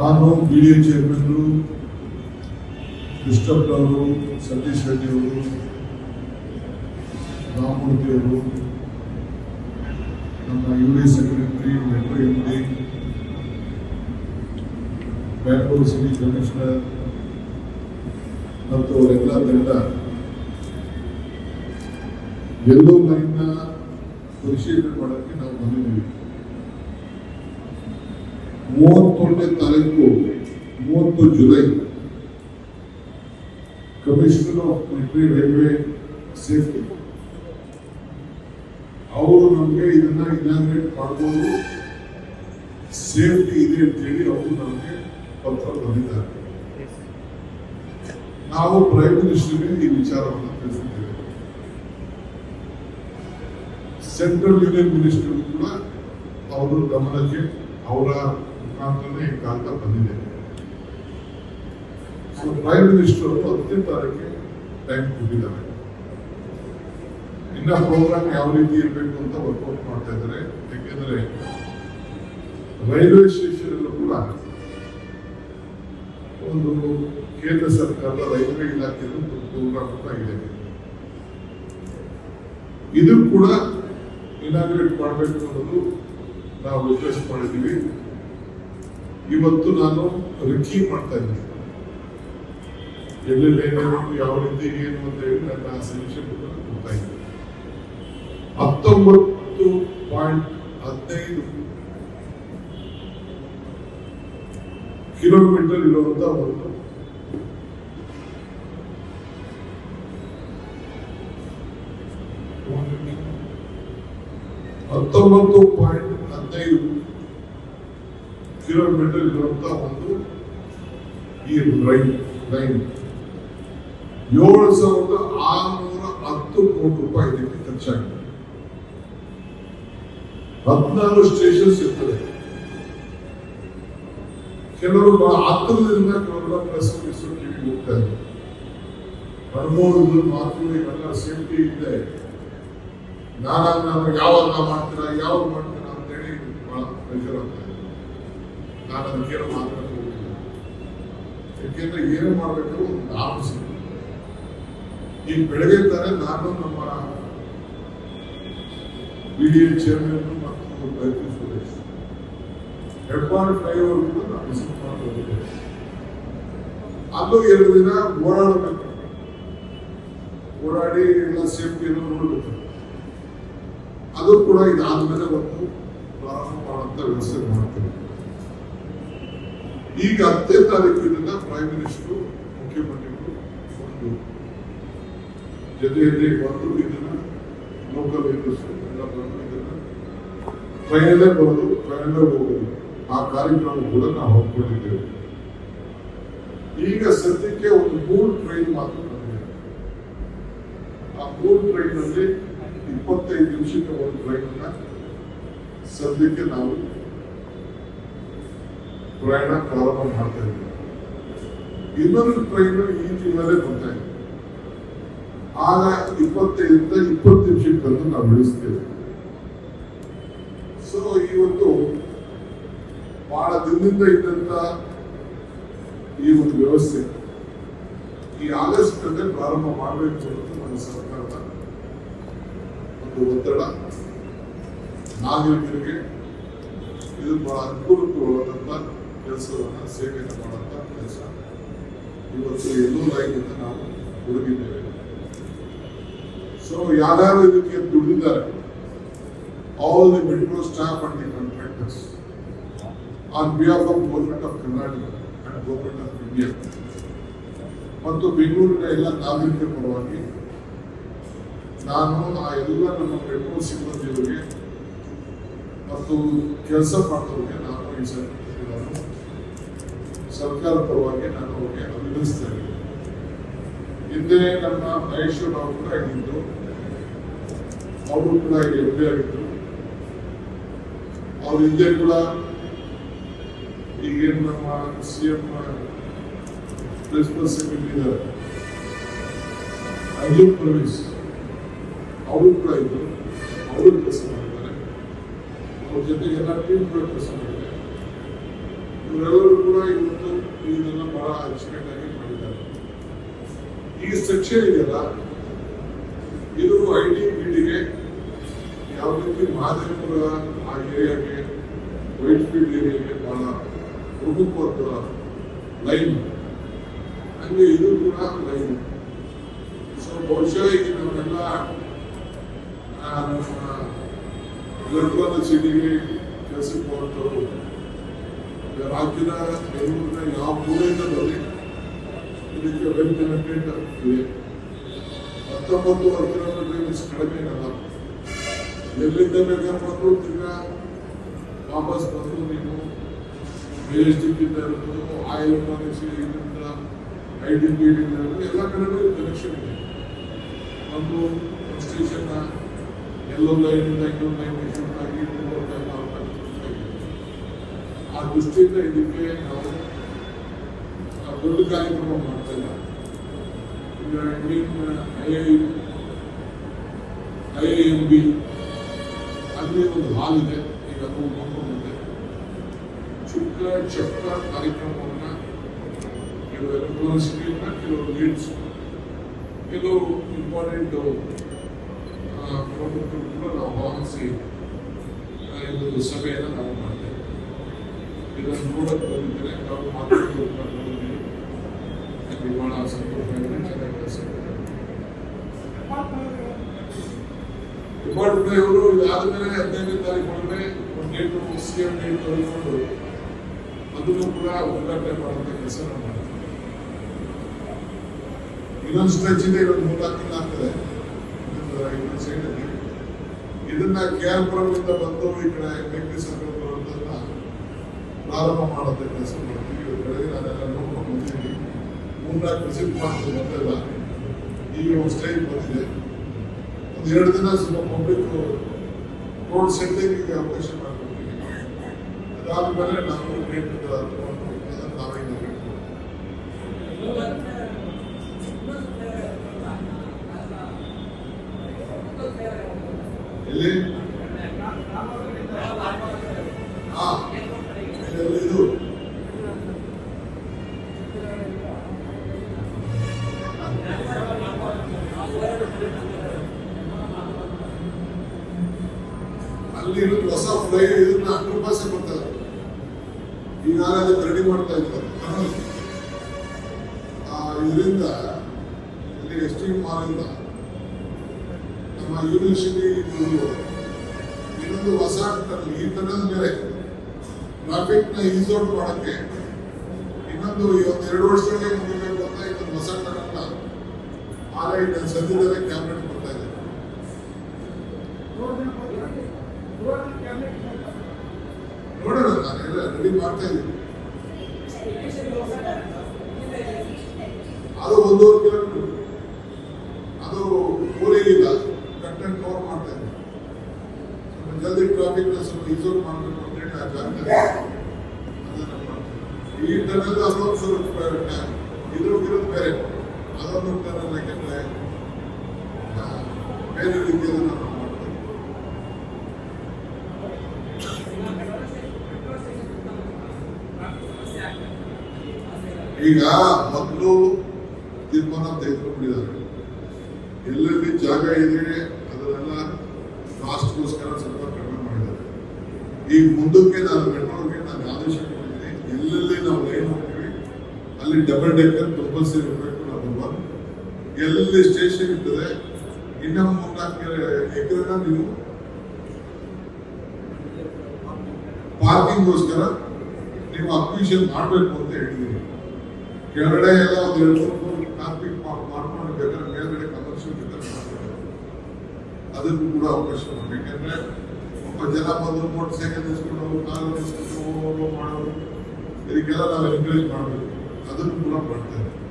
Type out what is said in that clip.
ನಾನು B D A ಚೇರ್ಮನ್ರು ಕೃಷ್ಣಪ್ಪ ಅವರು ಸತೀಶ್ ರೆಡ್ಡಿ ಅವರು ರಾಮಮೂರ್ತಿ ಅವರು ನಮ್ಮ U D secretary metro M D Bangalore city commissioner ಮತ್ತು ಅವರೆಲ್ಲ ತಂಡ ಎಲ್ಲೋ ಲೈನ್ನ ಪರಿಶೀಲನೆ ಮಾಡೋಕ್ಕೆ ನಾವು ಬಂದಿದ್ದೀವಿ. ಮೂವತ್ತೊಂದನೇ ತಾರೀಕು, ಮೂವತ್ತು July commissioner of military railway safety ಅವರು ನಮಗೆ ಇದನ್ನ ಇನಾಗ್ರೇಟ್ ಮಾಡ್ಬೋದು. ಸೇಫ್ಟಿ ಇದೆ ಅಂತ ಹೇಳಿ ಅವರು ನಮಗೆ ಪತ್ರ ಬಂದಿದ್ದಾರೆ. ನಾವು ಪ್ರೈಮ್ ಮಿನಿಸ್ಟರ್ಗೆ ಈ ವಿಚಾರವನ್ನು ತಿಳಿಸಿದ್ದೇವೆ. ಸೆಂಟ್ರಲ್ ಯೂನಿಯನ್ ಮಿನಿಸ್ಟರ್ ಕೂಡ ಅವರು ಗಮನಕ್ಕೆ, ಅವರ ಮುಖಾಂತರನೇ ಈ ಕಾಂತ ಬಂದಿದೆ. ಸೊ ಪ್ರೈಮ್ ಮಿನಿಸ್ಟರ್ ಹತ್ತನೇ ತಾರೀಕಿಗೆ ಟೈಮ್ ಕೊಟ್ಟಿದ್ದಾರೆ. ಇನ್ನ ಪ್ರೋಗ್ರಾಮ್ ಯಾವ ರೀತಿ ಇರಬೇಕು ಅಂತ ವರ್ಕೌಟ್ ಮಾಡ್ತಾ ಇದ್ದಾರೆ. ಯಾಕೆಂದ್ರೆ ರೈಲ್ವೆ ಸ್ಟೇಷನ್ ಅಲ್ಲೂ ಕೂಡ ಒಂದು ಕೇಂದ್ರ ಸರ್ಕಾರದ ರೈಲ್ವೆ ಇಲಾಖೆಯ ಒಂದು ಪ್ರೋಗ್ರಾಮ್ ಕೂಡ ಇದೆ. ಇದು ಕೂಡ ಇನಾಗ್ರೇಟ್ ಮಾಡಬೇಕು ಅನ್ನೋದು ನಾವು ರಿಕ್ವೆಸ್ಟ್ ಮಾಡಿದ್ದೀವಿ. ಇವತ್ತು ನಾನು ರಿಕೀವ್ ಮಾಡ್ತಾ ಇದ್ದೀನಿ. ಎಲ್ಲೆಲ್ಲಿ ಏನೇನು, ಯಾವ ರೀತಿ ಏನು ಅಂತ ಹೇಳಿ ನನ್ನ ಸಮೀಕ್ಷೆ ಕೊಡ್ತಾ ಇದ್ದೀನಿ. ಹತ್ತೊಂಬತ್ತು ಪಾಯಿಂಟ್ ಹದಿನೈದು ಕಿಲೋಮೀಟರ್ ಇರುವಂತ ಒಂದು ಹತ್ತೊಂಬತ್ತು ಪಾಯಿಂಟ್ ಕಿಲೋಮೀಟರ್ ಇರುವಂತ ಒಂದು ಈ ರೈಲ್ ಲೈನ್ ಏಳು ಸಾವಿರದ ಆರುನೂರ ಹತ್ತು ಕೋಟಿ ರೂಪಾಯಿ ಇದಕ್ಕೆ ಖರ್ಚಾಗಿದೆ. ಹದಿನಾರು ಸ್ಟೇಷನ್ಸ್ ಇರ್ತದೆ. ಕೆಲವರು ಬಹಳ ಕೆಲವರ ಕೆಲವರೆಲ್ಲ ಪ್ರೆಸ್ ಟಿವಿ ಹೋಗ್ತಾ ಇದ್ದಾರೆ. ಅನುಭವದ ಮಾತು ಇವೆಲ್ಲ ಸೇಫ್ಟಿ ಇದೆ. ನಾನು ನಾನು ಯಾವಾಗ ಮಾಡ್ತೀರಾ ಯಾವಾಗ ಮಾಡ್ತೀರಾ ಅಂತೇಳಿ ಬಹಳ ಪ್ರೆಷರ್ ಆಗ್ತಾ ಇದೆ ನಾನು ಅದಕ್ಕೇನು ಹೋಗಿಲ್ಲ ಯಾಕೆಂದ್ರೆ ಏನು ಮಾಡಬೇಕು ಒಂದು ಆಲೋಚನೆ ಈಗ ಬೆಳಗ್ಗೆ ತಾನೆ ನಾನು ನಮ್ಮ ಬಿ ಡಿ ಎ ಚೇರ್ಮನ್ ಮತ್ತು ಬೈಕು ಸುರೇಶ್ ಹೆಬ್ಬಾಳು ಫ್ಲೈಓವರ್ ನಾವು ವಿಸಿಟ್ ಮಾಡಿ ಹೋಗಿದ್ದೇವೆ ಅಲ್ಲೂ ಎರಡು ದಿನ ಓಡಾಡಬೇಕು. ಓಡಾಡಿ ಎಲ್ಲ ಸೇಫ್ಟಿಯನ್ನು ನೋಡಬೇಕು. ಅದು ಕೂಡ ಇದಾದ್ಮೇಲೆ ಒಂದು ಪ್ರಾರಂಭ ಮಾಡುವಂಥ ವ್ಯವಸ್ಥೆ. ಈಗ ಹತ್ತನೇ ತಾರೀಕಿನಿಂದ ಪ್ರೈಮ್ ಮಿನಿಸ್ಟರ್ ಮುಖ್ಯಮಂತ್ರಿಗಳು ಒಂದು ಜೊತೆಯಲ್ಲಿ ಬಂದು ಇದನ್ನ ಲೋಕಲ್ ಇಂಡಸ್ಟ್ರಿ ಎಲ್ಲ ಬಂದು ಇದನ್ನ ಟ್ರೈನಲ್ಲೇ ಬರೋದು ಟ್ರೈನಲ್ಲೇ ಹೋಗೋದು. ಆ ಕಾರ್ಯಕ್ರಮ ಕೂಡ ನಾವು ಹೊಂದ್ಕೊಂಡಿದ್ದೇವೆ ಈಗ ಸದ್ಯಕ್ಕೆ ಒಂದು ಮೂರು ಟ್ರೈನ್ ಮಾತ್ರ ಬಂದಿದೆ. ಆ ಮೂರು ಟ್ರೈನ್ ಅಲ್ಲಿ ಇಪ್ಪತ್ತೈದು ನಿಮಿಷಕ್ಕೆ ಒಂದು ಟ್ರೈನ್ ಸದ್ಯಕ್ಕೆ ನಾವು ಪ್ರಯಾಣ ಪ್ರಾರಂಭ ಮಾಡ್ತಾ ಇದ್ದೀವಿ ಇನ್ನೊಂದು ಟ್ರೈನ್ ಈ ತಿಂಗಳಲ್ಲೇ ಬರ್ತಾ ಇದೆ. ಆಗ ಇಪ್ಪತ್ತೈದರಿಂದ ಇಪ್ಪತ್ತು ನಿಮಿಷಕ್ಕೆ ಬಂದು ನಾವು ಬೆಳೆಸ್ತೇವೆ. ಸೊ ಇವತ್ತು ಬಹಳ ದಿನದಿಂದ ಇದ್ದಂತ ಈ ಒಂದು ವ್ಯವಸ್ಥೆ ಈ ಆಗಸ್ಟ್ ಅಂದ್ರೆ ಪ್ರಾರಂಭ ಮಾಡಬೇಕು ಅಂತ ನಮ್ಮ ಸರ್ಕಾರದ ಒಂದು ಒತ್ತಡ. ನಾಗರಿಕರಿಗೆ ಇದು ಬಹಳ ಅನುಕೂಲಕರವಾದಂತ ಕೆಲಸವನ್ನ ಸೇವೆಯನ್ನು ಮಾಡುವಂಥ ಕೆಲಸ. ಇವತ್ತು ಎಲ್ಲೂ ರಾಯದಿಂದ ನಾವು ಹುಡುಗಿದ್ದೇವೆ. ಸೊ ಯಾರ್ಯಾರು ಇದಕ್ಕೆ ದುಡಿದಿದ್ದಾರೆ. All the medical staff and the contractors on behalf of government of Karnataka and government of India ಮತ್ತು ಬೆಂಗಳೂರಿನ ಎಲ್ಲ ನಾಗರಿಕರ ಪರವಾಗಿ ನಾನು ಆ ಎಲ್ಲ ನಮ್ಮ ಮೆಟ್ರೋ ಸಿಬ್ಬಂದಿಯವರಿಗೆ ಮತ್ತು ಕೆಲಸ ಮಾಡಿದವರಿಗೆ ನಾನು ಈ ನಾನು ಸರ್ಕಾರ ಪರವಾಗಿ ನಾನು ಅವರಿಗೆ ಅಭಿನಂದಿಸ್ತಾ ಇದ್ದೇನೆ. ಹಿಂದೆ ನಮ್ಮ ಮಹೇಶ್ವರ ಅವರು ಕೂಡ ಆಗಿದ್ದು, ಅವರು ಕೂಡ ಎಂ ಆಗಿದ್ರು. ಅವ್ರ ಹಿಂದೆ ಕೂಡ ಈಗೇನು ನಮ್ಮ ಸಿ ಎಂ ಪ್ರಿನ್ಸಿಪಲ್ ಸೆಕ್ರೆಟರಿ ಇದ್ದಾರೆ. ಅಯ್ಯೂಬ್ ಪರ್ವೇಸ್ ಅವರು ಕೂಡ ಇದ್ರು. ಅವರು ಕೆಲಸ ಮಾಡಿದ್ದಾರೆ. ಅವ್ರ ಜೊತೆಗೆ ಎಲ್ಲ ಟೀಮ್ ಕೂಡ ಕೆಲಸ ಮಾಡಿದ್ದಾರೆ. ಇವರೆಲ್ಲರೂ ಕೂಡ ಇವತ್ತು ಇದನ್ನ ಬಹಳ ಆಗಿ ಮಾಡಿದ್ದಾರೆ. ಈ ಸೆಕ್ಷನ್ ಇದೆಯಲ್ಲ, ಇದು ಐ ಟಿ ಬಿಟಿಗೆ ಯಾವ ರೀತಿ ಮಹಾದೇವಪುರ ಆ ಏರಿಯಾಗೆ ವೈಟ್ ಫೀಲ್ಡ್ ಏರಿಯಾಗೆ ಬಹಳ ಪ್ರಮುಖವಾದ ಲೈನ್. ಹಂಗೆ ಇದು ಕೂಡ ಲೈನ್. ಸೊ ಬಹುಶಃ ಈಗ ನಾವೆಲ್ಲ ನಮ್ಮ ಎಲೆಕ್ಟ್ರಾನಿಕ್ ಸಿಟಿಗೆ ಕೆಲಸಕ್ಕೆ ಹೋಗ್ತವರು ರಾಜ್ಯದ ಬೆಂಗಳೂರಿನ ಯಾವ ಮೂಲೆಯಿಂದ ಬರಲಿ ಇದಕ್ಕೆ ವೆಲ್ ಕನೆಕ್ಟೆಡ್ ಇದೆ ಹತ್ತೊಂಬತ್ತುವರೆ ಕಿಲೋಮೀಟರ್ ಕಡಿಮೆ ಇರಲ್ಲ ಎಲ್ಲಿಂದ ಬೇಕಾದ್ರೆ ಬಂದರೂ ವಾಪಸ್ ಬಂದು ನೀವು ಮೆಜೆಸ್ಟಿಕ್ಕಿಂದ ಇರ್ಬೋದು ಆಯಿಲ್ ಎಲೆಕ್ಟ್ರಾನಿಕ್ಸ್ ಇದರಿಂದ ಐ ಟಿ ಬಿ ಎಲ್ಲ ಕಡೆಗೂ ಕನೆಕ್ಷನ್ ಇದೆ. ಒಂದು ಸ್ಟೇಷನ್ ಎಲ್ಲೊಂದು ಲೈನಿಂದ ಇನ್ನೊಂದು ಲೈನ್ ಆಗಿ ಆ ದೃಷ್ಟಿಯಿಂದ ಇದಕ್ಕೆ ನಾವು ದೊಡ್ಡ ಕಾರ್ಯಕ್ರಮ ಮಾಡ್ತಾ ಇಲ್ಲ ಈಗ I I I I M B ಅಲ್ಲಿ ಒಂದು ಹಾಲ್ ಇದೆ. ಈಗ ಅದು ಮುಂದೆ ಚಿಕ್ಕ ಚಕ್ಕ ಕಾರ್ಯಕ್ರಮವನ್ನ ಕೆಲವು ಯೂನಿವರ್ಸಿಟಿಯಿಂದ ಕೆಲವು ಲೀಡ್ಸ್ ಕೆಲವು ಇಂಪಾರ್ಟೆಂಟ್ ಪ್ರಮುಖರು ಕೂಡ ನಾವು ಭಾವಿಸಿ ಇದು ಸಭೆಯನ್ನು ನಾವು ಇದನ್ನು ನೋಡಕ್ಕೆ ಮಾತಾಡೋದು ಬಹಳ ಸಂತೋಷ ಇದಾದ್ಮೇಲೆ ಹದಿನೈದನೇ ತಾರೀಕು ಒಂದು ಡೇಟ್ ಸಿ ಎಂ ಡೇಟ್ ಕೂಡ ಉದ್ಘಾಟನೆ ಮಾಡುವಂಥ ಕೆಲಸ ನಾವು ಮಾಡ್ತೀವಿ. ಇನ್ನೊಂದು ಸ್ಟ್ರೆಚ್ ಇದೆ ಇವತ್ತು ಮೂರ್ನಾಲ್ಕು ತಿಂಗಳು ಆಗ್ತದೆ. ಇನ್ನೊಂದು ಸೈಡಲ್ಲಿ ಇದನ್ನ ಕೆ ಆರ್ ಪುರಮಿಂದ ಬಂದು ಈ ಕಡೆ ಬೆಂಕಿ ಪ್ರಾರಂಭ ಮಾಡುತ್ತೆ ಕೆಲಸ ಬೆಳಗ್ಗೆ ನಾನೆಲ್ಲ ವಿಸಿಟ್ ಮಾಡ್ತೀನಿ ಗೊತ್ತಿಲ್ಲ ಈಗ ಒಂದು ಒಂದು ಎರಡು ದಿನ ಸ್ವಲ್ಪ ಪಬ್ಲಿಕ್ ರೋಡ್ ಸೆಟ್ಟಿಂಗ್ ಅವಕಾಶ ಮಾಡ್ಕೊಡ್ತೀವಿ ಅದಾದಮೇಲೆ ನಾವು ಎಲ್ಲಿ? ಇದು ಅಲ್ಲಿ ಹೊಸ ಫ್ಲೈ ಇದನ್ನ ಹತ್ತು ರೂಪಾಯಿ ಕೊಡ್ತಾರೆ. ಈಗಾಗಲೇ ರೆಡಿ ಮಾಡ್ತಾ ಇದ್ದಾರೆ ಇದರಿಂದ ಇಲ್ಲಿ ಎಸ್ ಟಿ ಮಾಲಿಂದ ನಮ್ಮ ಯೂನಿವರ್ಸಿಟಿ ಇನ್ನೊಂದು ಹೊಸ ಈ ಟನಲ್ ಮೇಲೆ. ಟ್ರಾಫಿಕ್ನ ಈಸ್ ಔಟ್ ಮಾಡಕ್ಕೆ ಇನ್ನೊಂದು ಇವತ್ತು ಒಂದು ಎರಡು ವರ್ಷಗಳಿಗೆ ಮುಗಿಬೇಕು ಅಂತ ಇನ್ನೊಂದು ಹೊಸ ಟನಲ್ನ ಆಲ್ರೆಡಿ ಸದ್ಯದಲ್ಲೇ ಕ್ಯಾಬಿನೆಟ್ ಬರ್ತಾ ಇದೆ ನೋಡೋಣ ನಾನೆಲ್ಲ ರೆಡಿ ಮಾಡ್ತಾ ಇದ್ದೀನಿ ಅದು ಒಂದೂವರೆ ಕಿಲೋಮೀಟರ್ ಅದು ಊರಿಗಿಲ್ಲ ಕಟ್ ಅಂಡ್ ಕವರ್ ಮಾಡ್ತಾ ಇದ್ದೀನಿ ಸ್ವಲ್ಪ ಜಲ್ದಿ ಟ್ರಾಫಿಕ್ ಸ್ವಲ್ಪ ಇಸೋಟ್ ಮಾಡಬೇಕು ಈ ಅದೊಂದು ಸ್ವಲ್ಪ ಇದ್ರದ್ದು ಬೇರೆ ಅದೊಂದು ಯಾಕೆಂದ್ರೆ ಬೇರೆ ರೀತಿಯಲ್ಲಿ ಈಗ ಮೊದಲು ತೀರ್ಮಾನ ತೆಗೆದುಕೊಂಡಿದ್ದಾರೆ. ಎಲ್ಲೆಲ್ಲಿ ಜಾಗ ಇದೆ, ಅದನ್ನೆಲ್ಲ ಕಾಸ್ಟ್ಗೋಸ್ಕರ ಮುಂದಕ್ಕೆ ನಾನು ಮೆಟ್ರೋಗೆ ನಾನು ಆದೇಶ ಕೊಟ್ಟಿದ್ದೀನಿ ಎಲ್ಲೆಲ್ಲಿ ನಾವು ಲೈನ್ ಹೋಗ್ತೀವಿ, ಅಲ್ಲಿ ಡಬಲ್ ಡೆಕ್ಕರ್ ಕಂಪಲ್ಸರಿ ಇರಬೇಕು ನಂಬರ್ ಒನ್ ಎಲ್ಲೆಲ್ಲಿ ಸ್ಟೇಷನ್ ಇರ್ತದೆ, ಇನ್ನ ಮೂರ್ನಾಲ್ಕು ಎಕರೆನ ನೀವು ಪಾರ್ಕಿಂಗ್ಗೋಸ್ಕರ ನೀವು ಅಕ್ವಿಷನ್ ಮಾಡಬೇಕು ಅಂತ ಹೇಳಿದ್ದೀನಿ ಕೆಳಗಡೆ ಎಲ್ಲ ಒಂದು ಎರಡು ಮೂರು ಪಾರ್ಕಿಂಗ್ ಮಾಡ್ಕೊಂಡು ಬೇಕಾದ್ರೆ ಮೇಲ್ಗಡೆ ಕಮರ್ಷಿಯಲ್ ಬೇಕಾದ್ರೆ ಅದಕ್ಕೂ ಕೂಡ ಅವಕಾಶ ಯಾಕಂದ್ರೆ ಒಬ್ಬ ಜನ ಬಂದು ಮೋಟರ್ ಸೈಕಲ್ ನಿಲ್ಸ್ಕೊಂಡು ಕಾರು ನಿಲ್ಸ್ಕೊಂಡು ಹೋಗೋ ಮಾಡೋರು ಇದಕ್ಕೆಲ್ಲ ನಾವು ಎನ್ಕರೇಜ್ ಮಾಡಬೇಕು ಅದನ್ನು ಕೂಡ ಮಾಡ್ತಾ ಇದ್ದೀವಿ